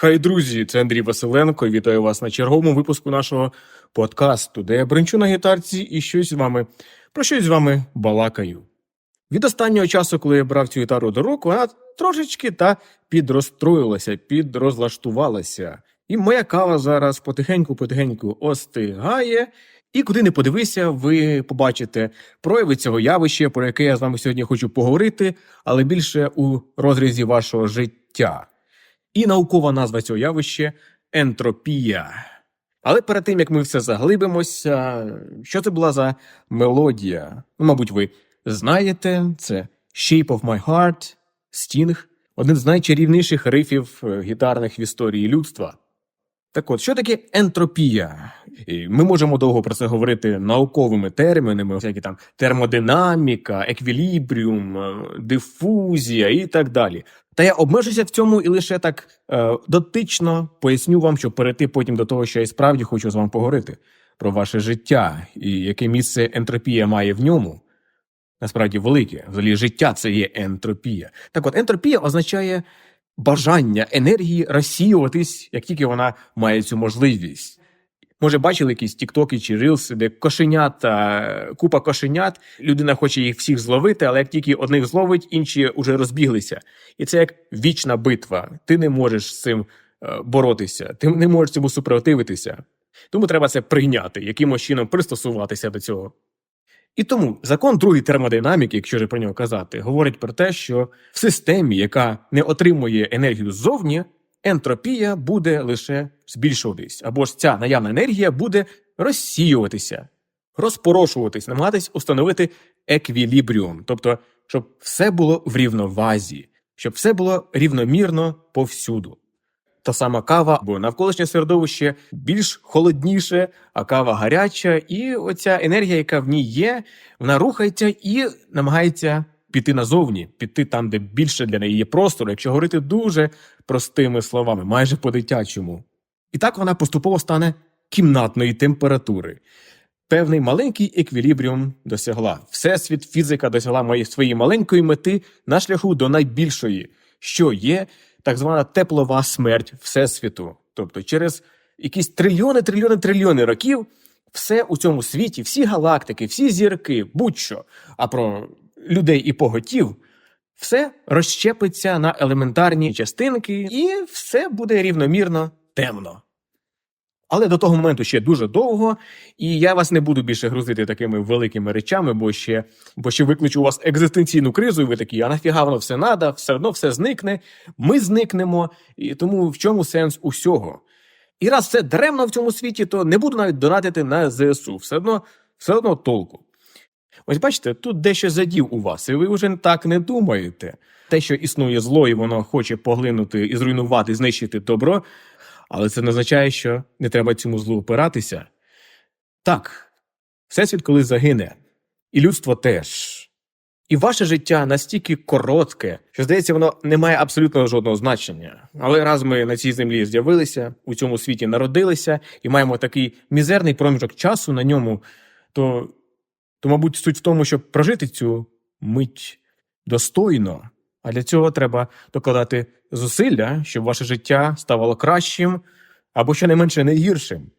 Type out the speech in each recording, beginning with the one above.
Хай друзі, це Андрій Василенко. Вітаю вас на черговому випуску нашого подкасту, де я бренчу на гітарці і щось з вами про щось з вами балакаю. Від останнього часу, коли я брав цю гітару до рук, вона трошечки та підрозстроїлася, підрозлаштувалася. І моя кава зараз потихеньку-потихеньку остигає. І куди не подивися, ви побачите прояви цього явища, про яке я з вами сьогодні хочу поговорити, але більше у розрізі вашого життя. І наукова назва цього явища ентропія. Але перед тим як ми все заглибимося, що це була за мелодія? Ну, мабуть, ви знаєте, це Shape of My Heart, Sting, один з найчарівніших рифів е, гітарних в історії людства. Так от, що таке ентропія? І Ми можемо довго про це говорити науковими термінами, всякі там термодинаміка, еквілібріум, е, дифузія і так далі. Та я обмежуся в цьому і лише так е, дотично поясню вам, щоб перейти потім до того, що я і справді хочу з вами поговорити про ваше життя і яке місце ентропія має в ньому. Насправді велике. Взагалі, життя це є ентропія. Так от, ентропія означає бажання енергії розсіюватись, як тільки вона має цю можливість. Може, бачили якісь тіктоки чи рилси, де кошенята, купа кошенят, людина хоче їх всіх зловити, але як тільки одних зловить, інші вже розбіглися. І це як вічна битва. Ти не можеш з цим е, боротися, ти не можеш цьому супротивитися. Тому треба це прийняти, якимось чином пристосуватися до цього. І тому закон другої термодинаміки, якщо вже про нього казати, говорить про те, що в системі, яка не отримує енергію ззовні, ентропія буде лише збільшуватись, або ж ця наявна енергія буде розсіюватися, розпорошуватись, намагатись установити еквілібріум, тобто, щоб все було в рівновазі, щоб все було рівномірно повсюду. Та сама кава, бо навколишнє середовище більш холодніше, а кава гаряча, і оця енергія, яка в ній є, вона рухається і намагається піти назовні, піти там, де більше для неї є простору, якщо говорити дуже простими словами, майже по-дитячому. І так вона поступово стане кімнатної температури. Певний маленький еквілібріум досягла. Всесвіт, фізика досягла моєї своєї маленької мети на шляху до найбільшої, що є так звана теплова смерть Всесвіту. Тобто, через якісь трильйони, трильйони, трильйони років все у цьому світі, всі галактики, всі зірки, будь-що, а про людей і поготів, все розщепиться на елементарні частинки, і все буде рівномірно темно. Але до того моменту ще дуже довго, і я вас не буду більше грузити такими великими речами, бо ще, бо ще викличу у вас екзистенційну кризу, і ви такі, а нафіга воно все надо, все одно все зникне, ми зникнемо, і тому в чому сенс усього? І раз все даремно в цьому світі, то не буду навіть донатити на ЗСУ. Все одно, все одно толку. Ось бачите, тут дещо задів у вас, і ви вже так не думаєте. Те, що існує зло, і воно хоче поглинути і зруйнувати, знищити добро, але це не означає, що не треба цьому злу опиратися. Так, всесвіт колись загине, і людство теж. І ваше життя настільки коротке, що здається, воно не має абсолютно жодного значення. Але раз ми на цій землі з'явилися, у цьому світі народилися і маємо такий мізерний проміжок часу на ньому, то, то мабуть, суть в тому, щоб прожити цю мить достойно. А для цього треба докладати зусилля, щоб ваше життя ставало кращим або щонайменше не гіршим.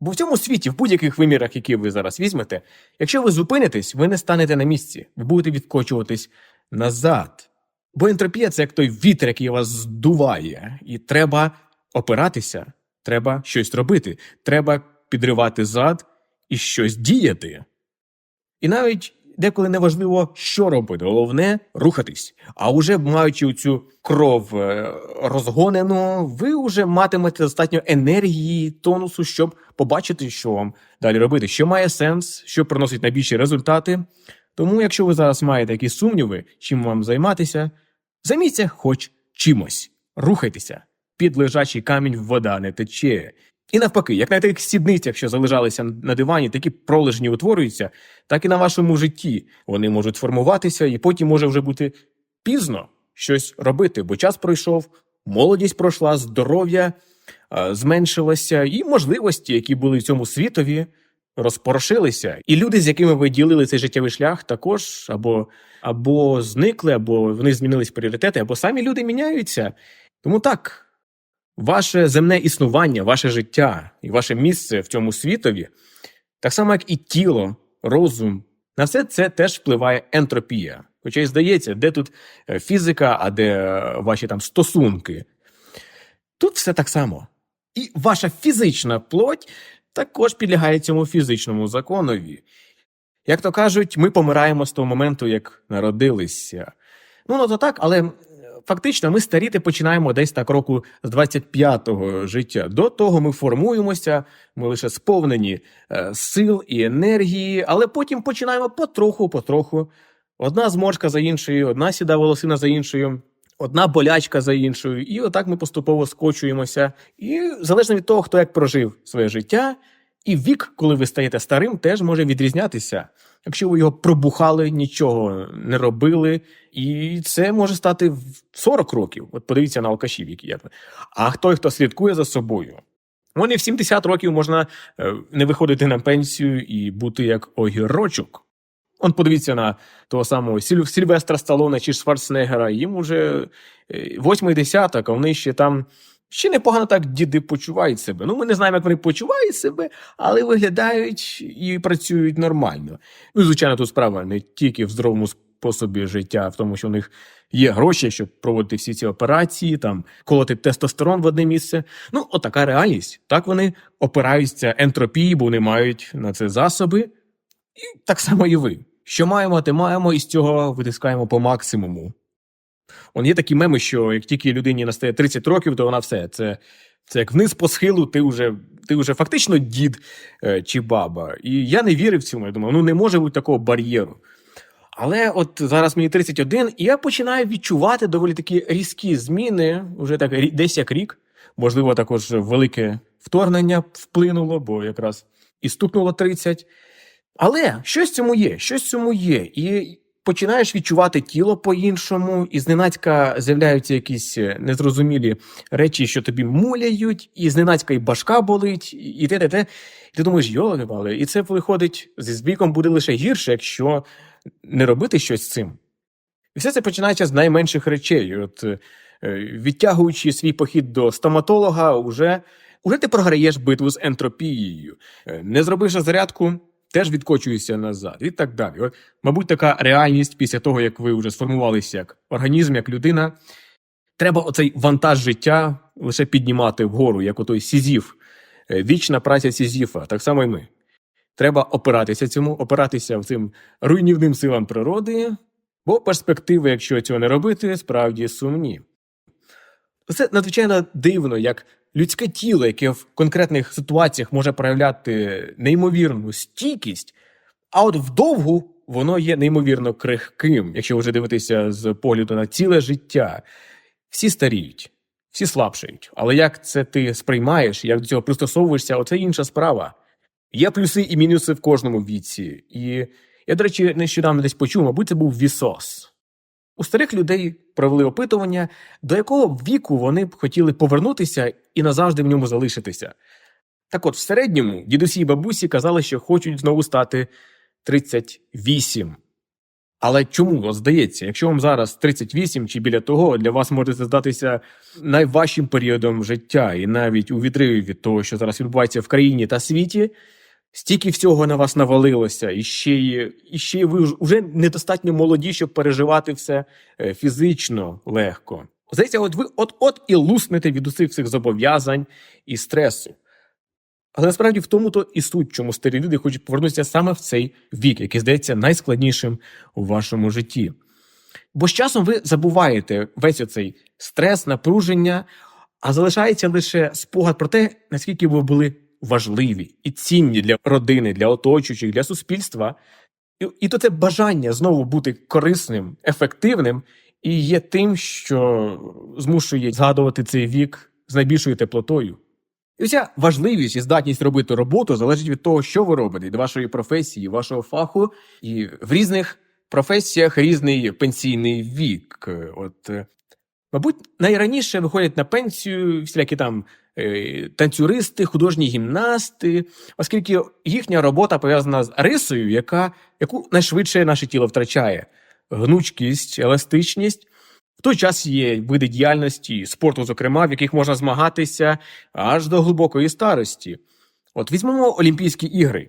Бо в цьому світі, в будь-яких вимірах, які ви зараз візьмете, якщо ви зупинитесь, ви не станете на місці, ви будете відкочуватись назад. Бо ентропія це як той вітер, який вас здуває, і треба опиратися, треба щось робити, треба підривати зад і щось діяти. І навіть деколи неважливо, що робити, головне рухатись. А уже маючи цю кров е, розгонену, ви вже матимете достатньо енергії, тонусу, щоб побачити, що вам далі робити, що має сенс, що приносить найбільші результати. Тому, якщо ви зараз маєте якісь сумніви, чим вам займатися, займіться хоч чимось, рухайтеся. Під лежачий камінь вода не тече. І навпаки, як на тих сідницях, що залежалися на дивані, такі пролежні утворюються, так і на вашому житті вони можуть формуватися, і потім може вже бути пізно щось робити, бо час пройшов, молодість пройшла, здоров'я зменшилося, і можливості, які були в цьому світові, розпорошилися. І люди, з якими ви ділили цей життєвий шлях, також або, або зникли, або вони змінились пріоритети, або самі люди міняються. Тому так. Ваше земне існування, ваше життя і ваше місце в цьому світові, так само як і тіло, розум, на все це теж впливає ентропія. Хоча й здається, де тут е, фізика, а де е, ваші там стосунки. Тут все так само. І ваша фізична плоть також підлягає цьому фізичному законові. Як то кажуть, ми помираємо з того моменту, як народилися. Ну, ну то так, але фактично ми старіти починаємо десь так року з 25-го життя. До того ми формуємося, ми лише сповнені е, сил і енергії, але потім починаємо потроху-потроху. Одна зморшка за іншою, одна сіда волосина за іншою, одна болячка за іншою, і отак ми поступово скочуємося. І залежно від того, хто як прожив своє життя, і вік, коли ви стаєте старим, теж може відрізнятися. Якщо ви його пробухали, нічого не робили, і це може стати в 40 років. От подивіться на алкашів, які є. А той, хто слідкує за собою, вони в 70 років можна е, не виходити на пенсію і бути як огірочок. Он подивіться на того самого Сіль- Сільвестра Сталоне чи Шварценеггера, їм уже е, восьмий десяток, а вони ще там ще непогано так діди почувають себе. Ну, ми не знаємо, як вони почувають себе, але виглядають і працюють нормально. Ну, звичайно, тут справа не тільки в здоровому способі життя, а в тому, що у них є гроші, щоб проводити всі ці операції, там колоти тестостерон в одне місце. Ну, отака реальність. Так вони опираються ентропії, бо вони мають на це засоби. І так само і ви. Що маємо, те маємо, і з цього витискаємо по максимуму. Он є такі меми, що як тільки людині настає 30 років, то вона все. Це, це як вниз по схилу, ти вже, ти вже фактично дід е, чи баба. І я не вірив в цьому. Я думав, ну не може бути такого бар'єру. Але от зараз мені 31, і я починаю відчувати доволі такі різкі зміни, вже так десь як рік. Можливо, також велике вторгнення вплинуло, бо якраз і стукнуло 30. Але щось цьому є, щось цьому є. І починаєш відчувати тіло по-іншому, і зненацька з'являються якісь е, незрозумілі речі, що тобі муляють, і зненацька і башка болить, і- те, те, те. І ти думаєш, йоли пале і це виходить зі віком буде лише гірше, якщо не робити щось з цим. І все це починається з найменших речей. От, е, відтягуючи свій похід до стоматолога, уже, уже ти програєш битву з ентропією. Е, Не зробивши зарядку, теж відкочуєшся назад і так далі. От, мабуть, така реальність після того, як ви вже сформувалися як організм, як людина. Треба оцей вантаж життя лише піднімати вгору, як отой Сізіф. Е, Вічна праця Сізіфа, так само і ми. Треба опиратися цьому, опиратися цим руйнівним силам природи, бо перспективи, якщо цього не робити, справді сумні. Це надзвичайно дивно, як людське тіло, яке в конкретних ситуаціях може проявляти неймовірну стійкість, а от вдовгу воно є неймовірно крихким, якщо вже дивитися з погляду на ціле життя. Всі старіють, всі слабшають. Але як це ти сприймаєш, як до цього пристосовуєшся, оце інша справа. Є плюси і мінуси в кожному віці. І я, до речі, нещодавно десь почув, мабуть, це був Вісос. У старих людей провели опитування, до якого віку вони б хотіли повернутися і назавжди в ньому залишитися. Так от, в середньому дідусі і бабусі казали, що хочуть знову стати 38. Але чому от здається, якщо вам зараз 38 чи біля того, для вас може здатися найважчим періодом життя, і навіть у відриві від того, що зараз відбувається в країні та світі, стільки всього на вас навалилося, і ще й, і ще ви уже недостатньо молоді, щоб переживати все е, фізично легко. Здається, от ви от-от і луснете від усіх цих зобов'язань і стресу. Але насправді в тому то і суть, чому старі люди хочуть повернутися саме в цей вік, який здається найскладнішим у вашому житті. Бо з часом ви забуваєте весь оцей стрес, напруження, а залишається лише спогад про те, наскільки ви були важливі і цінні для родини, для оточуючих, для суспільства. І, і то це бажання знову бути корисним, ефективним і є тим, що змушує згадувати цей вік з найбільшою теплотою. І вся важливість і здатність робити роботу залежить від того, що ви робите, від вашої професії, вашого фаху, і в різних професіях різний пенсійний вік. От, мабуть, найраніше виходять на пенсію всілякі там танцюристи, художні гімнасти, оскільки їхня робота пов'язана з рисою, яка, яку найшвидше наше тіло втрачає: гнучкість, еластичність. В той час є види діяльності, спорту, зокрема, в яких можна змагатися аж до глибокої старості. От візьмемо Олімпійські ігри.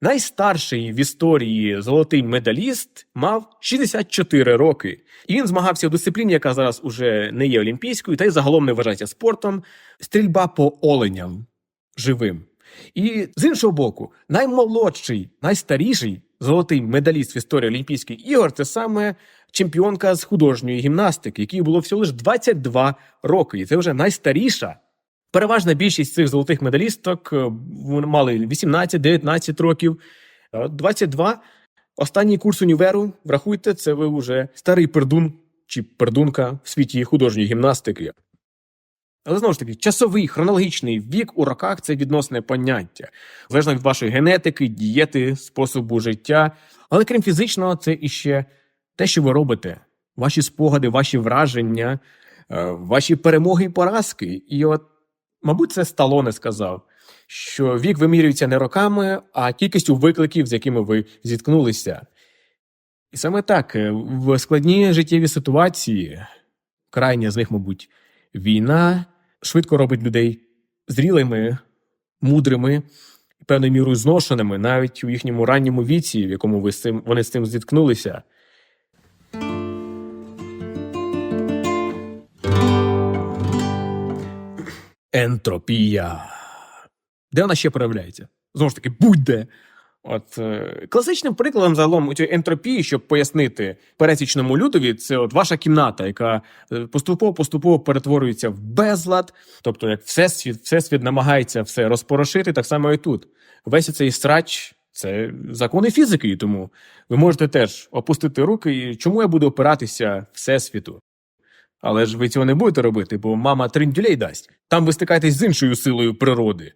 Найстарший в історії золотий медаліст мав 64 роки, і він змагався в дисципліні, яка зараз уже не є олімпійською, та й загалом не вважається спортом. Стрільба по оленям живим. І з іншого боку, наймолодший, найстаріший золотий медаліст в історії Олімпійських ігор це саме чемпіонка з художньої гімнастики, якій було всього лише 22 роки. І це вже найстаріша. Переважна більшість цих золотих медалісток е, мали 18-19 років, 22. Останній курс універу, врахуйте, це ви вже старий пердун чи пердунка в світі художньої гімнастики. Але знову ж таки, часовий хронологічний вік у роках це відносне поняття, залежно від вашої генетики, дієти, способу життя. Але крім фізичного, це іще те, що ви робите, ваші спогади, ваші враження, е, ваші перемоги і поразки. І от, мабуть, це Сталоне сказав, що вік вимірюється не роками, а кількістю викликів, з якими ви зіткнулися. І саме так, е, в складній життєвій ситуації, крайня з них, мабуть, війна швидко робить людей зрілими, мудрими певною мірою зношеними, навіть у їхньому ранньому віці, в якому ви з цим, вони з цим зіткнулися. Ентропія. Де вона ще проявляється? Знову ж таки, будь-де. От е, класичним прикладом загалом у цій ентропії, щоб пояснити пересічному людові, це от ваша кімната, яка поступово поступово перетворюється в безлад. Тобто, як всесвіт, всесвіт намагається все розпорошити, так само і тут. Весь цей срач це закони фізики, і тому ви можете теж опустити руки. І чому я буду опиратися всесвіту? Але ж ви цього не будете робити, бо мама тринтюлей дасть. Там ви стикаєтесь з іншою силою природи.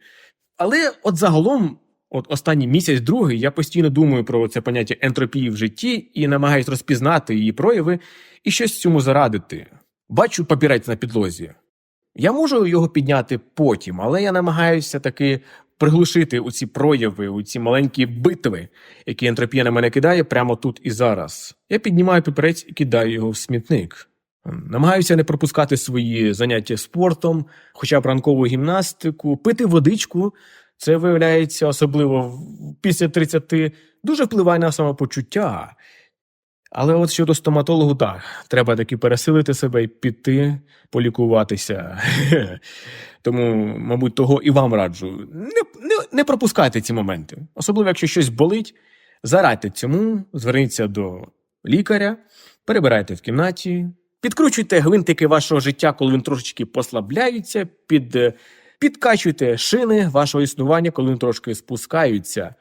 Але от загалом, от останній місяць, другий, я постійно думаю про це поняття ентропії в житті і намагаюсь розпізнати її прояви і щось цьому зарадити. Бачу папірець на підлозі. Я можу його підняти потім, але я намагаюся таки приглушити у ці прояви, у ці маленькі битви, які ентропія на мене кидає прямо тут і зараз. Я піднімаю папірець і кидаю його в смітник. Намагаюся не пропускати свої заняття спортом, хоча б ранкову гімнастику, пити водичку. Це виявляється, особливо після 30, дуже впливає на самопочуття. Але от щодо стоматологу, так, треба таки пересилити себе і піти полікуватися. Тому, мабуть, того і вам раджу. Не, не, не пропускайте ці моменти. Особливо, якщо щось болить, зарадьте цьому, зверніться до лікаря, перебирайте в кімнаті, підкручуйте гвинтики вашого життя, коли вони трошечки послабляються, під, е, підкачуйте шини вашого існування, коли вони трошки спускаються.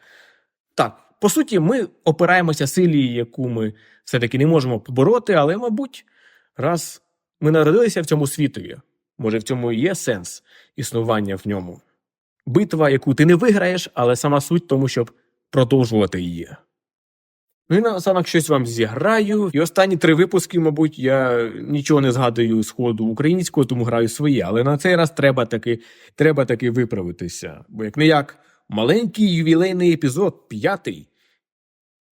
Так, по суті, ми опираємося силі, яку ми все-таки не можемо побороти, але, мабуть, раз ми народилися в цьому світові, може, в цьому і є сенс існування в ньому. Битва, яку ти не виграєш, але сама суть тому, щоб продовжувати її. Ну і наостанок щось вам зіграю. І останні три випуски, мабуть, я нічого не згадую з ходу українського, тому граю своє. Але на цей раз треба таки, треба таки виправитися. Бо як не як маленький ювілейний епізод, п'ятий.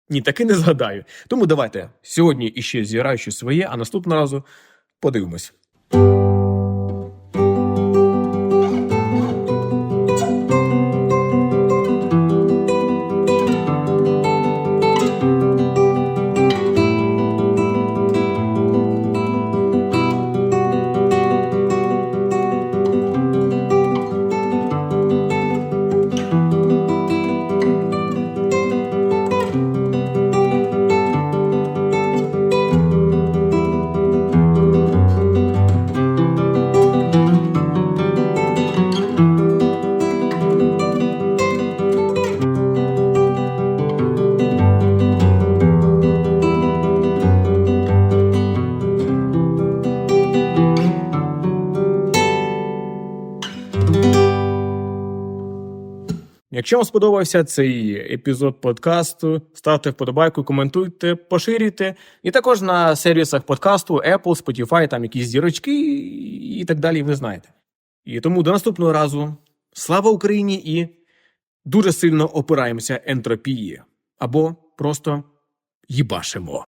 Ні, таки не згадаю. Тому давайте сьогодні іще зіграю щось своє, а наступного разу подивимось. Якщо вам сподобався цей епізод подкасту, ставте вподобайку, коментуйте, поширюйте. І також на сервісах подкасту Apple, Spotify, там якісь зірочки і так далі, ви знаєте. І тому до наступного разу слава Україні і дуже сильно опираємося ентропії або просто їбашимо.